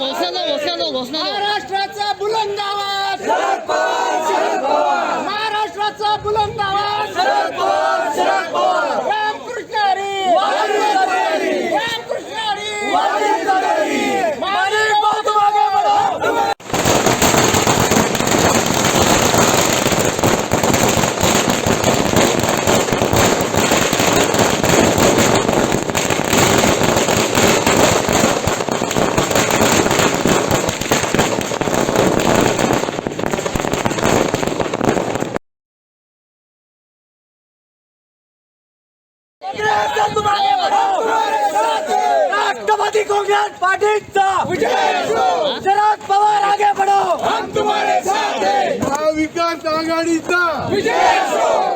घोषणा घोषणा घोषणा महाराष्ट्राचा बुलंद आवाज. महाराष्ट्राचा बुलंद आवाज. राष्ट्रवादी काँग्रेस पार्टीचा शरद पवार आगे बढ़ो. हम तुम्हारे साथ हैं. महाविकास आघाडीचा. चा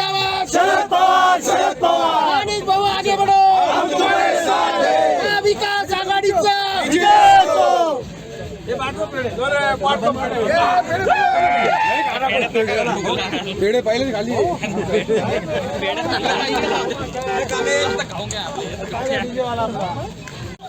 आवाज शरद पवार शरद पवार. माणिक भाऊ आगे हम तुम्हारे साथ हैं आघाडीचा. पेढे. पाहिले खाली रामकृष्ण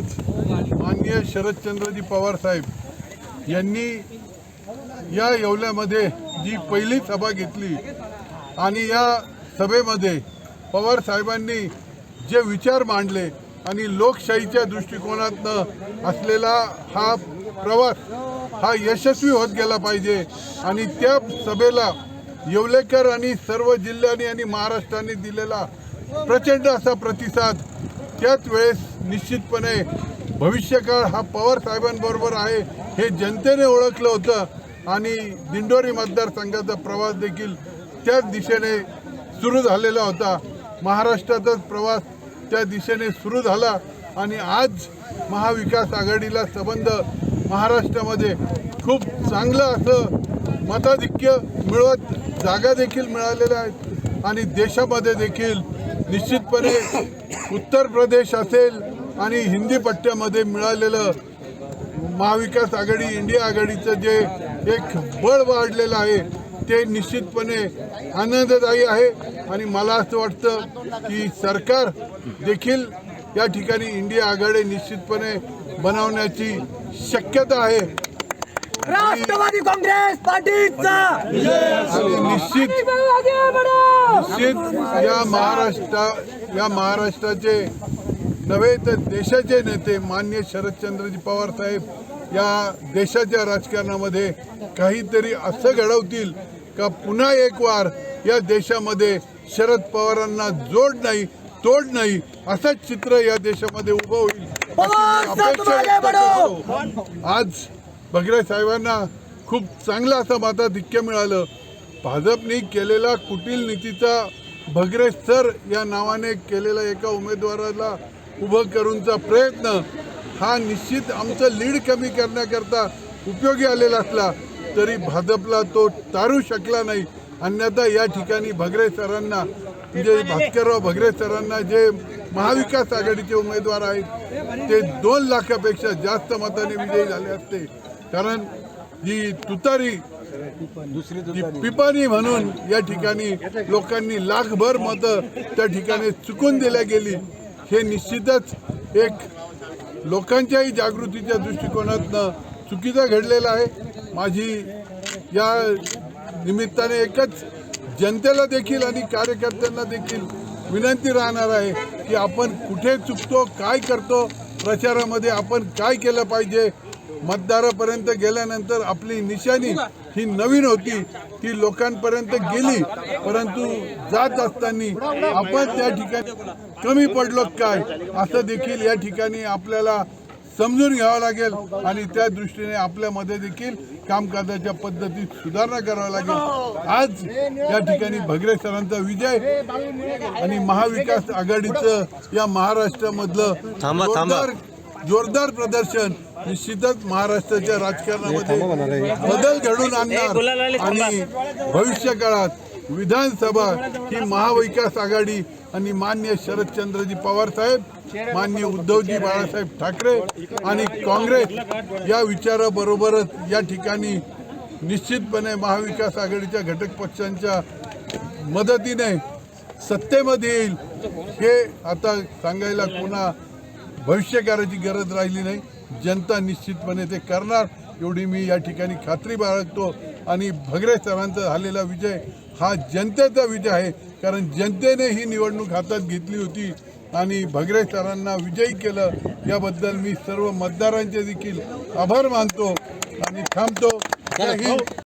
तरच माननीय शरदचंद्रजी पवार साहेब यांनी या येवल्यामध्ये जी पहिली सभा घेतली आणि या सभेमध्ये पवार साहेबांनी जे विचार मांडले आणि लोकशाहीच्या दृष्टिकोनातनं असलेला हा प्रवास हा यशस्वी होत गेला पाहिजे आणि त्या सभेला येवलेकर आणि सर्व जिल्ह्यांनी आणि महाराष्ट्राने दिलेला प्रचंड असा प्रतिसाद त्याच वेळेस निश्चितपणे भविष्यकाळ हा पवार साहेबांबरोबर आहे हे जनतेने ओळखलं होतं. आणि दिंडोरी मतदारसंघाचा प्रवास देखील त्याच दिशेने सुरू झालेला होता. महाराष्ट्राचाच प्रवास त्या दिशेने सुरू झाला आणि आज महाविकास आघाडीला संबंध महाराष्ट्रामध्ये खूप चांगलं असं मताधिक्य मिळवत जागा देखील मिळालेल्या आहेत. आणि देशामध्ये देखील निश्चितपणे उत्तर प्रदेश असेल आणि हिंदी पट्ट्यामध्ये मिळालेलं महाविकास आघाडी इंडिया आघाडीचं जे एक बळ वाढलेलं आहे ते निश्चितपणे आनंददायी आहे. आणि मला असं वाटतं की सरकार देखील या ठिकाणी इंडिया आघाडी निश्चितपणे बनवण्याची शक्यता आहे. राष्ट्रवादी काँग्रेस पार्टीचा! निश्चित निश्चित या महाराष्ट्रा या महाराष्ट्राचे नव्हे तर देशाचे नेते मान्य शरदचंद्रजी पवार साहेब या देशाच्या राजकारणामध्ये काहीतरी असं घडवतील का पुन्हा एक वार या देशामध्ये शरद पवारांना जोड नाही तोड नाही असंच चित्र या देशामध्ये उभं होईल अपेक्षा. आज भगरे साहेबांना खूप चांगलं असं मताधिक्य मिळालं भाजपने केलेला कुटील नीतीचा भगरे सर या नावाने केलेला एका उमेदवाराला उभं करूनचा प्रयत्न हा निश्चित आमचं लीड कमी करण्याकरता उपयोगी आलेला असला तरी भाजपला तो तारू शकला नाही. अन्यथा या ठिकाणी भगरे सरांना म्हणजे भास्करराव भगरे सरांना जे महाविकास आघाडीचे उमेदवार आहेत ते दोन लाखापेक्षा जास्त मताने विजयी झाले असते. कारण जी तुतारी जी पिपाणी म्हणून या ठिकाणी लोकांनी लाखभर मतं त्या ठिकाणी चुकून दिल्या गेली. हे निश्चितच एक लोकांच्याही जागृतीच्या दृष्टिकोनातनं चुकीचं घडलेलं आहे. माझी या निमित्ताने एकच जनतेला देखील आणि कार्यकर्त्यांना देखील विनंती राहणार आहे की आपण कुठे चुकतो काय करतो प्रचारामध्ये आपण काय केलं पाहिजे? मतदारापर्यंत गेल्यानंतर आपली निशाणी ही नवीन होती. ती लोकांपर्यंत गेली. परंतु जात असताना आपण त्या ठिकाणी कमी पडलो काय? असं देखील या ठिकाणी आपल्याला समजून घ्यावं लागेल आणि त्या दृष्टीने आपल्यामध्ये देखील कामकाजाच्या पद्धतीत सुधारणा करावी लागेल. आज या ठिकाणी भगरे सरांचा विजय आणि महाविकास आघाडीचं या महाराष्ट्रामधलं. जोरदार जोरदार प्रदर्शन निश्चितच महाराष्ट्राच्या राजकारणामध्ये बदल घडून आणणार आणि भविष्य काळात विधानसभा ही महाविकास आघाडी आणि मान्य शरदचंद्रजी पवार साहेब मान्य उद्धवजी बाळासाहेब ठाकरे आणि काँग्रेस या विचाराबरोबरच या ठिकाणी निश्चितपणे महाविकास आघाडीच्या घटक पक्षांच्या मदतीने सत्तेमध्ये येईल हे आता सांगायला कोणा भविष्यकाराची गरज राहिली नाही. जनता निश्चितपणे ते करणार. एवढी मी या ठिकाणी खात्री बाळगतो. आणि भगरे सरांचा झालेला विजय हा जनतेचा विजय आहे. कारण जनतेने ही निवडणूक हातात घेतली होती. आणि भगरे सरांना विजयी केलं. याबद्दल मी सर्व मतदारांचे देखील आभार मानतो आणि थांबतो.